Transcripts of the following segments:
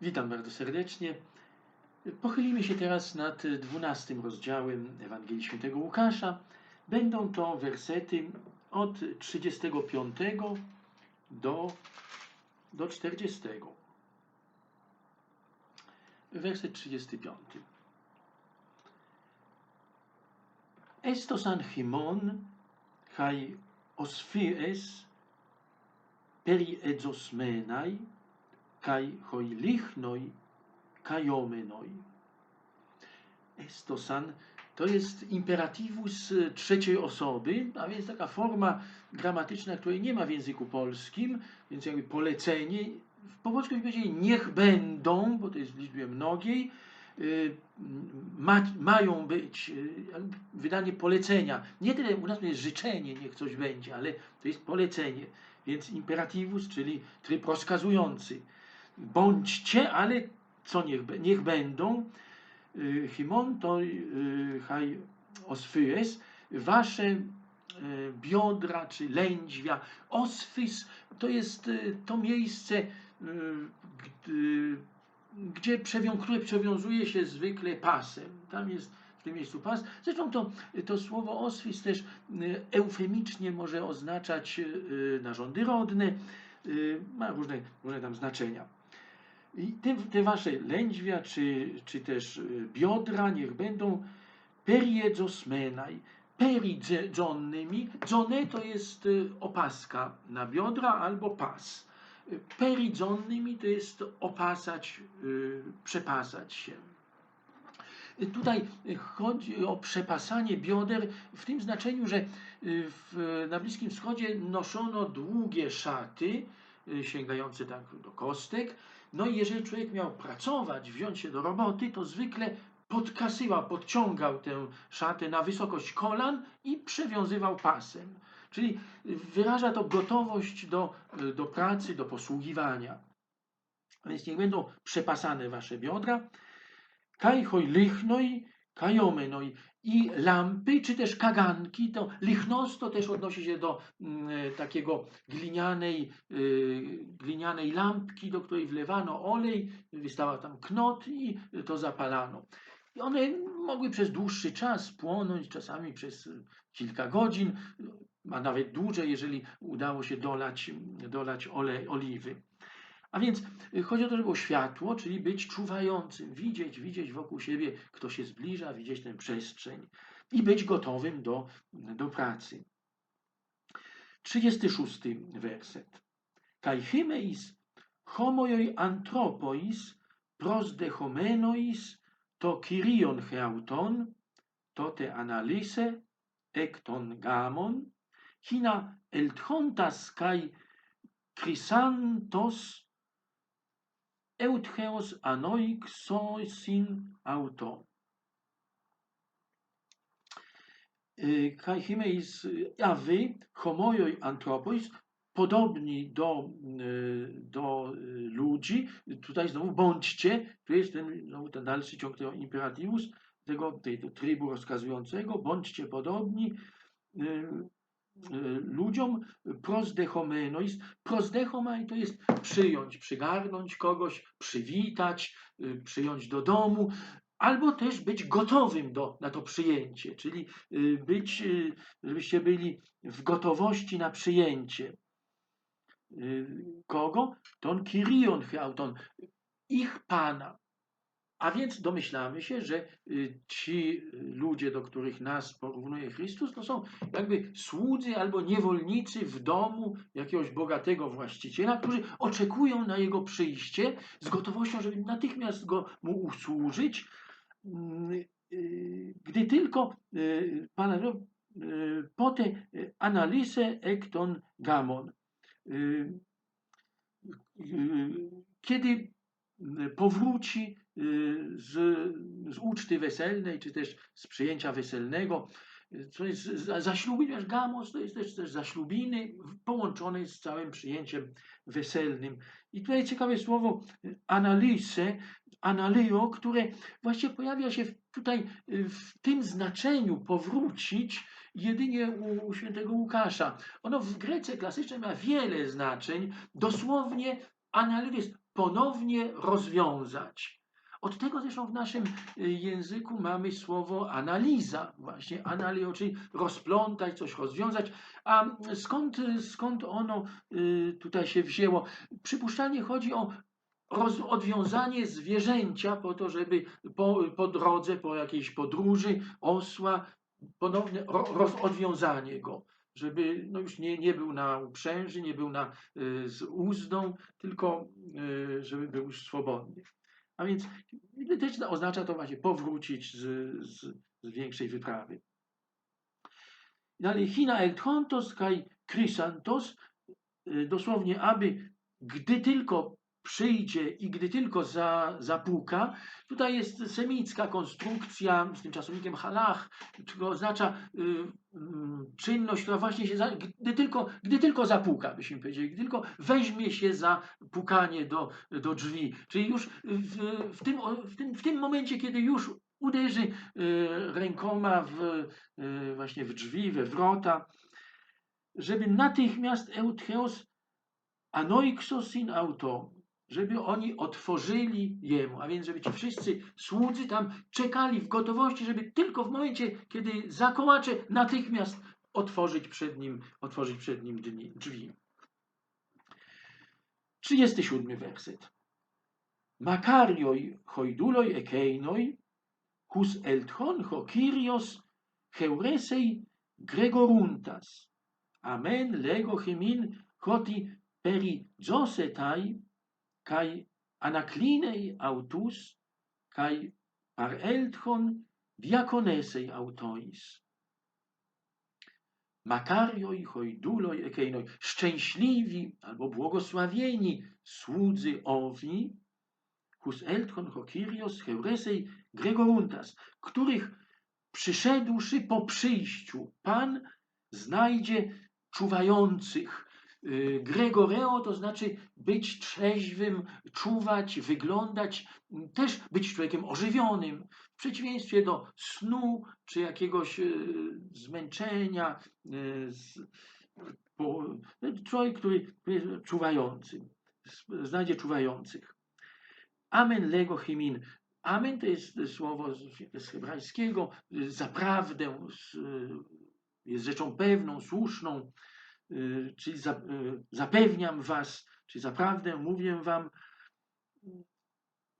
Witam bardzo serdecznie. Pochylimy się teraz nad dwunastym rozdziałem Ewangelii Świętego Łukasza. Będą to wersety od 35 do, do 40. Werset 35. Estos anchimon kai osfies peri edzosmenai kai hoi lichnoi kajomenoi. Estosan to jest imperatywus trzeciej osoby, a więc taka forma gramatyczna, której nie ma w języku polskim, więc jakby polecenie. Po polsku powiedzieli niech będą, bo to jest w liczbie mnogiej, y, ma, mają być y, wydanie polecenia. Nie tyle u nas to jest życzenie, niech coś będzie, ale to jest polecenie. Więc imperatywus, czyli tryb rozkazujący. Bądźcie, ale co niech, niech będą, y, himon to y, haj osfyes, wasze y, biodra czy lędźwia. Osfys to jest to miejsce, gdzie przewią, przewiązuje się zwykle pasem. Tam jest w tym miejscu pas. Zresztą to, to słowo osfys też eufemicznie może oznaczać narządy rodne, ma różne, różne tam znaczenia. I te, te wasze lędźwia, czy, czy też y, biodra, niech będą periedzosmenaj, peridzonnymi. Dzone to jest y, opaska na biodra albo pas. Y, peridzonnymi to jest opasać, przepasać się. Tutaj chodzi o przepasanie bioder w tym znaczeniu, że w, na Bliskim Wschodzie noszono długie szaty, sięgające tak do kostek, no i jeżeli człowiek miał pracować, wziąć się do roboty, to zwykle podkasywał, podciągał tę szatę na wysokość kolan i przewiązywał pasem. Czyli wyraża to gotowość do, do pracy, do posługiwania. Więc niech będą przepasane wasze biodra. Kaj hoj lychnoj, kajomenoj i lampy, czy też kaganki, to lichnosto też odnosi się do mm, e, takiego glinianej, y, glinianej lampki, do której wlewano olej, wystała tam knot i to zapalano. I one mogły przez dłuższy czas płonąć, czasami przez kilka godzin, a nawet dłużej, jeżeli udało się dolać, dolać olej, oliwy. A więc y, chodzi o to, żeby było światło, czyli być czuwającym, widzieć, widzieć wokół siebie, kto się zbliża, widzieć tę przestrzeń i być gotowym do, do pracy. 36 werset. Kai hymeis homojoi antropois prosdechomenois to kirion heauton, to te analise ekton gamon, hina eltchontas kai chrysantos eutcheos anoixosin auto. Kai chimeis a wy, homojoi antropois, podobni do, y, do y, ludzi, tutaj znowu bądźcie, tu jest ten, znowu ten dalszy ciąg tego imperativus, tego, tego trybu rozkazującego, bądźcie podobni, y, Y, ludziom prosdechomenois. Prosdechomai to jest przyjąć, przygarnąć kogoś, przywitać, y, przyjąć do domu, albo też być gotowym do, na to przyjęcie, czyli y, być, żebyście byli w gotowości na przyjęcie. Kogo? Ton Kirion Heauton, ich Pana. A więc domyślamy się, że y, ci ludzie, do których nas porównuje Chrystus, to są jakby słudzy albo niewolnicy w domu jakiegoś bogatego właściciela, którzy oczekują na jego przyjście z gotowością, żeby natychmiast go mu usłużyć, mm, y, gdy tylko y, Pana po te analizę ekton gamon. Kiedy powróci y, z, z uczty weselnej, czy też z przyjęcia weselnego, co jest zaślubin, gamos to jest też, też zaślubiny połączone z całym przyjęciem weselnym. I tutaj ciekawe słowo analize, analio, które właśnie pojawia się tutaj w tym znaczeniu powrócić jedynie u, u świętego Łukasza. Ono w Grece klasycznej ma wiele znaczeń. Dosłownie analiz ponownie rozwiązać. Od tego zresztą w naszym y, języku mamy słowo analiza, właśnie analizo, czyli rozplątać, coś rozwiązać. A skąd, skąd ono y, tutaj się wzięło? Przypuszczalnie chodzi o roz, odwiązanie zwierzęcia po to, żeby po, po drodze, po jakiejś podróży osła, ponowne ro, roz, odwiązanie go żeby no już nie, nie był na uprzęży, nie był na, y, z uzdą, tylko y, żeby był już swobodny. A więc też oznacza to właśnie powrócić z, z, z większej wyprawy. Dalej, China elthontos kai chrysantos, y, dosłownie, aby gdy tylko przyjdzie i gdy tylko za, zapuka, tutaj jest semicka konstrukcja z tym czasownikiem halach, która oznacza y, y, czynność, która właśnie się, za, gdy, tylko, gdy tylko zapuka, byśmy powiedzieli, gdy tylko weźmie się za pukanie do, do drzwi. Czyli już w, w, tym, w, tym, w tym momencie, kiedy już uderzy y, rękoma w, y, właśnie w drzwi, we wrota, żeby natychmiast eutcheos anoixosin auto, żeby oni otworzyli jemu, a więc żeby ci wszyscy słudzy tam czekali w gotowości, żeby tylko w momencie, kiedy zakołacze, natychmiast otworzyć przed nim, otworzyć przed nim drzwi. 37 werset. Makarioj hojduloj ekeinoj, hus elthon ho kyrios heuresei gregoruntas. Amen lego chimin hoti peri zosetai kai anaklinei autus, kai parelthon diakonesei autois. Makarioi, hojduloj, ekeinoj, szczęśliwi albo błogosławieni słudzy owi, hus elthon, hokirios, heuresei, gregoruntas, których przyszedłszy po przyjściu Pan znajdzie czuwających, Gregoreo to znaczy być trzeźwym, czuwać, wyglądać, też być człowiekiem ożywionym, w przeciwieństwie do snu czy jakiegoś y, zmęczenia. Y, człowiek, który jest czuwający, znajdzie czuwających. Amen lego chimin. Amen to jest słowo z hebrajskiego, zaprawdę, jest rzeczą pewną, słuszną. Y, czyli y, zapewniam was, czy zaprawdę mówię wam,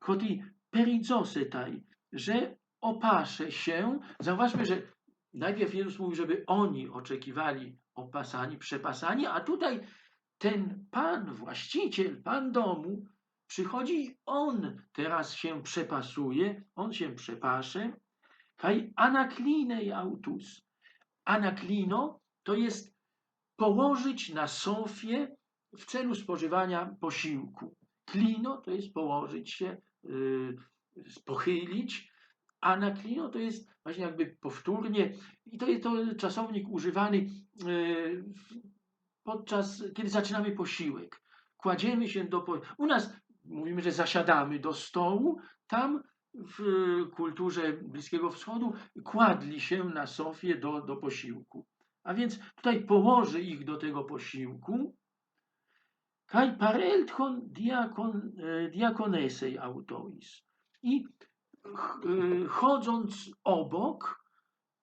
choti perizosetaj, że opaszę się. Zauważmy, że najpierw Jezus mówi, żeby oni oczekiwali opasani, przepasani, a tutaj ten Pan, właściciel, Pan domu, przychodzi on teraz się przepasuje, on się przepasze. Kaj anaklinej autus. Anaklino to jest położyć na sofie w celu spożywania posiłku. Klino to jest położyć się, yy, pochylić, a na klino to jest właśnie jakby powtórnie i to jest to czasownik używany yy, podczas, kiedy zaczynamy posiłek. Kładziemy się do, u nas mówimy, że zasiadamy do stołu, tam w kulturze Bliskiego Wschodu kładli się na sofie do, do posiłku. A więc tutaj położy ich do tego posiłku. Kaj pareltchon diakon, e, diakonesej autois. I e, chodząc obok,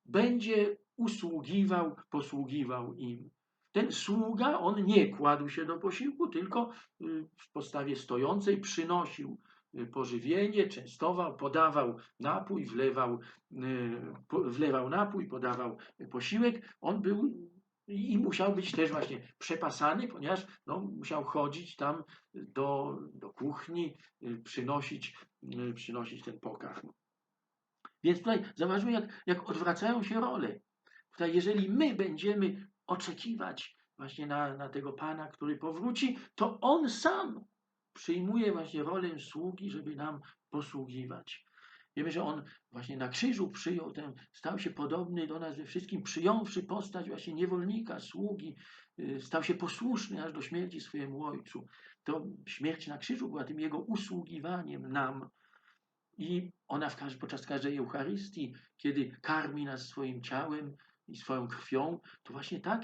będzie usługiwał, posługiwał im. Ten sługa, on nie kładł się do posiłku, tylko e, w postawie stojącej przynosił pożywienie, częstował, podawał napój, wlewał, y, wlewał napój, podawał posiłek. On był i musiał być też właśnie przepasany, ponieważ no, musiał chodzić tam do, do kuchni, y, przynosić, y, przynosić ten pokarm. Więc tutaj zauważmy, jak, jak odwracają się role. Tutaj, jeżeli my będziemy oczekiwać właśnie na, na tego Pana, który powróci, to On sam przyjmuje właśnie rolę sługi, żeby nam posługiwać. Wiemy, że on właśnie na krzyżu przyjął ten, stał się podobny do nas we wszystkim, przyjąwszy postać właśnie niewolnika, sługi, y, stał się posłuszny aż do śmierci swojemu ojcu. To śmierć na krzyżu była tym jego usługiwaniem nam. I ona w, podczas każdej Eucharystii, kiedy karmi nas swoim ciałem i swoją krwią, to właśnie tak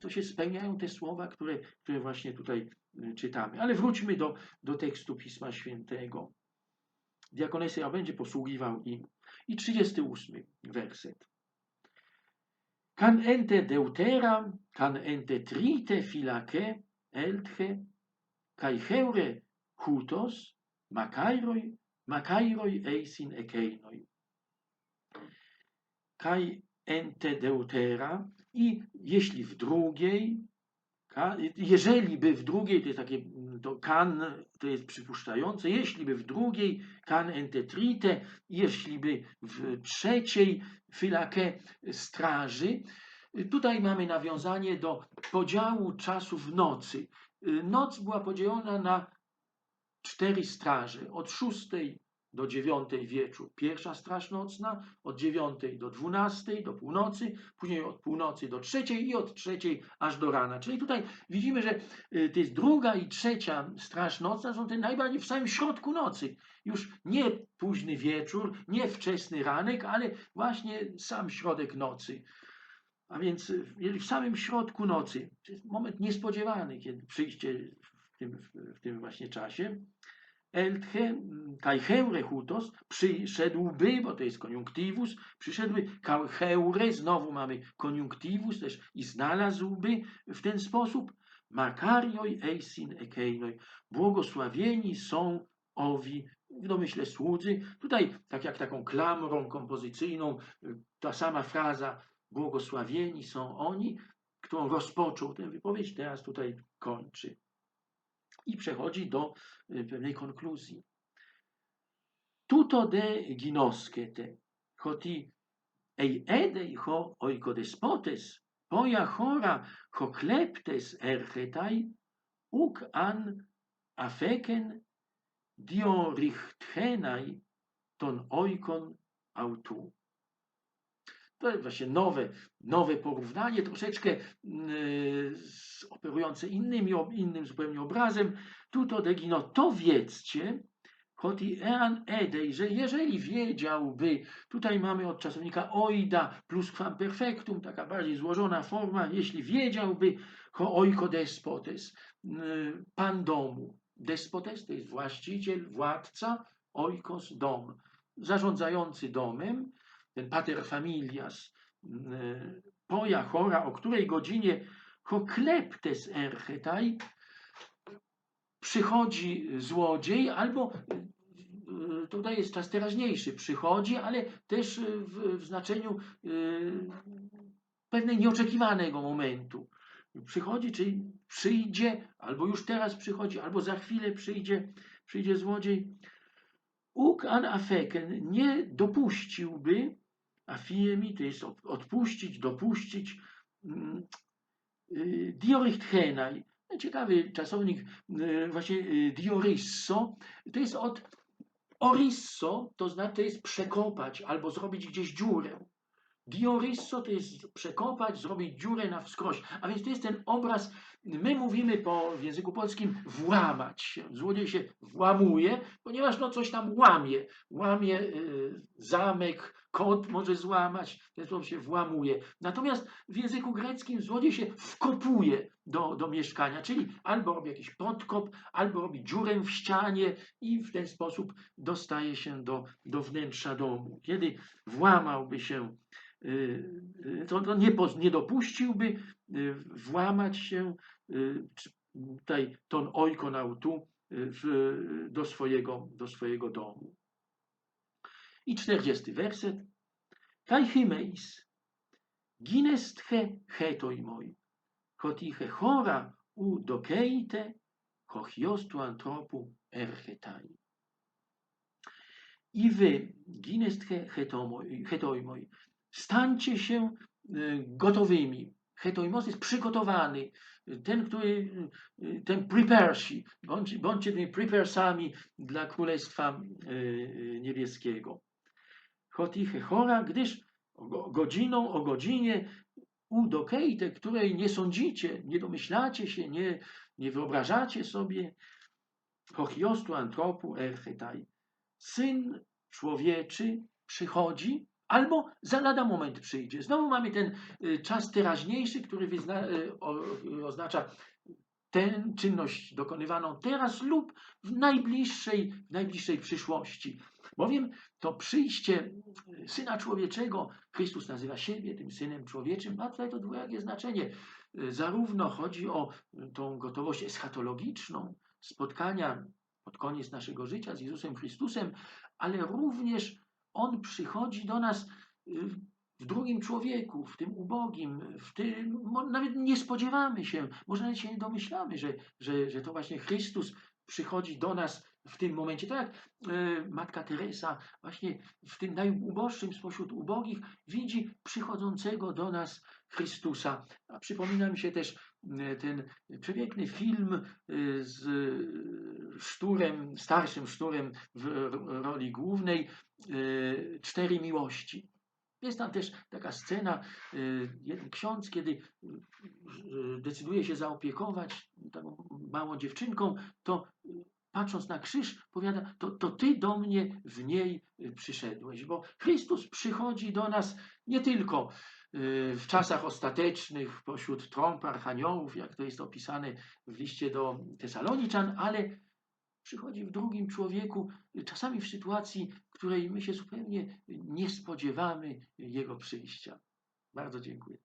to się spełniają te słowa, które, które właśnie tutaj y, czytamy. Ale wróćmy do, do tekstu Pisma Świętego. Diakonesia będzie posługiwał im. I 38 werset. Can ente deutera, can ente trite filake, eltche, kai heure hutos, makairoi, makairoi eisin ekeinoi. Kai ente deutera i jeśli w drugiej, jeżeli by w drugiej, to jest takie, to kan, to jest przypuszczające, jeśli by w drugiej, kan ente trite, jeśli by w trzeciej filake straży, tutaj mamy nawiązanie do podziału czasu w nocy. Noc była podzielona na cztery straże. Od szóstej do dziewiątej wieczór pierwsza straż nocna, od dziewiątej do dwunastej do północy, później od północy do trzeciej i od trzeciej aż do rana. Czyli tutaj widzimy, że y, to jest druga i trzecia straż nocna są te najbardziej w samym środku nocy. Już nie późny wieczór, nie wczesny ranek, ale właśnie sam środek nocy. A więc y, w samym środku nocy, to jest moment niespodziewany, kiedy przyjście w tym, w tym właśnie czasie, Eltche, kai heure hutos, przyszedłby, bo to jest koniunktywus, przyszedłby kai heure, znowu mamy koniunktywus też i znalazłby w ten sposób makarioi eisin ekeinoi, błogosławieni są owi, w domyśle słudzy. Tutaj, tak jak taką klamrą kompozycyjną, ta sama fraza błogosławieni są oni, którą rozpoczął tę wypowiedź, teraz tutaj kończy i przechodzi do y, pewnej konkluzji. Tuto de ginoskete, hoti ei edei ho oikodespotes, poja chora ho kleptes erchetai, uk an afeken diorichthenai ton oikon autu. To jest właśnie nowe, nowe porównanie, troszeczkę yy, operujące innymi, innym zupełnie obrazem. Tuto degino, to wiedzcie, Hoti ean edej, że jeżeli wiedziałby, tutaj mamy od czasownika oida plus quam perfectum, taka bardziej złożona forma, jeśli wiedziałby ho oiko despotes, yy, pan domu. Despotes to jest właściciel, władca, oikos dom, zarządzający domem, ten pater familias, mm, poja chora, o której godzinie hokleptes erchetai, przychodzi złodziej, albo y, tutaj jest czas teraźniejszy, przychodzi, ale też w, w znaczeniu y, pewnej nieoczekiwanego momentu. Przychodzi, czyli przyjdzie, albo już teraz przychodzi, albo za chwilę przyjdzie, przyjdzie złodziej. Uk an afeken nie dopuściłby afiemi, to jest odpuścić, dopuścić, mm, diorichthenai, ciekawy czasownik, y, właśnie y, diorisso, to jest od orisso, to znaczy to jest przekopać albo zrobić gdzieś dziurę. Diorisso to jest przekopać, zrobić dziurę na wskroś. A więc to jest ten obraz, my mówimy po w języku polskim włamać się. Złodziej się włamuje, ponieważ no coś tam łamie. Łamie y, zamek, kod może złamać, w ten sposób się włamuje. Natomiast w języku greckim złodziej się wkopuje do, do mieszkania, czyli albo robi jakiś podkop, albo robi dziurę w ścianie i w ten sposób dostaje się do, do wnętrza domu. Kiedy włamałby się Y, y, to, to nie, nie dopuściłby y, włamać się tutaj ton oikonautu w, do, swojego, do swojego domu. I czterdziesty werset. Kaj hymeis, ginestche hetoi moi, hotiche chora u dokeite, hochiostu antropu erchetai. I wy, ginestche hetoi moi, stańcie się y, gotowymi. Hetoimos jest przygotowany. Ten, który, ten preparsi, bądź, bądźcie tymi preparsami dla Królestwa y, Niebieskiego. Hotiche chora, gdyż godziną o godzinie u dokejte, której nie sądzicie, nie domyślacie się, nie, nie wyobrażacie sobie, hochiostu antropu erchetai. Syn człowieczy przychodzi, albo za lada moment przyjdzie. Znowu mamy ten y, czas teraźniejszy, który y, y, oznacza tę czynność dokonywaną teraz lub w najbliższej, w najbliższej przyszłości. Bowiem to przyjście Syna Człowieczego, Chrystus nazywa siebie tym Synem Człowieczym, ma tutaj to dwojakie znaczenie. Zarówno chodzi o tą gotowość eschatologiczną, spotkania pod koniec naszego życia z Jezusem Chrystusem, ale również On przychodzi do nas y, w drugim człowieku, w tym ubogim, w tym, nawet nie spodziewamy się, może nawet się nie domyślamy, że, że, że to właśnie Chrystus przychodzi do nas w tym momencie. Tak jak e, Matka Teresa właśnie w tym najuboższym spośród ubogich widzi przychodzącego do nas Chrystusa. A przypomina mi się też ten przepiękny film e, z Szturem, starszym Szturem w ro- roli głównej, e, Cztery Miłości. Jest tam też taka scena, y, jeden ksiądz, kiedy y, y, decyduje się zaopiekować taką małą dziewczynką, to y, patrząc na krzyż, powiada, to, to ty do mnie w niej y, przyszedłeś, bo Chrystus przychodzi do nas nie tylko y, w czasach ostatecznych, pośród trąb archaniołów, jak to jest opisane w liście do Tesaloniczan, ale przychodzi w drugim człowieku, czasami w sytuacji, której my się zupełnie nie spodziewamy Jego przyjścia. Bardzo dziękuję.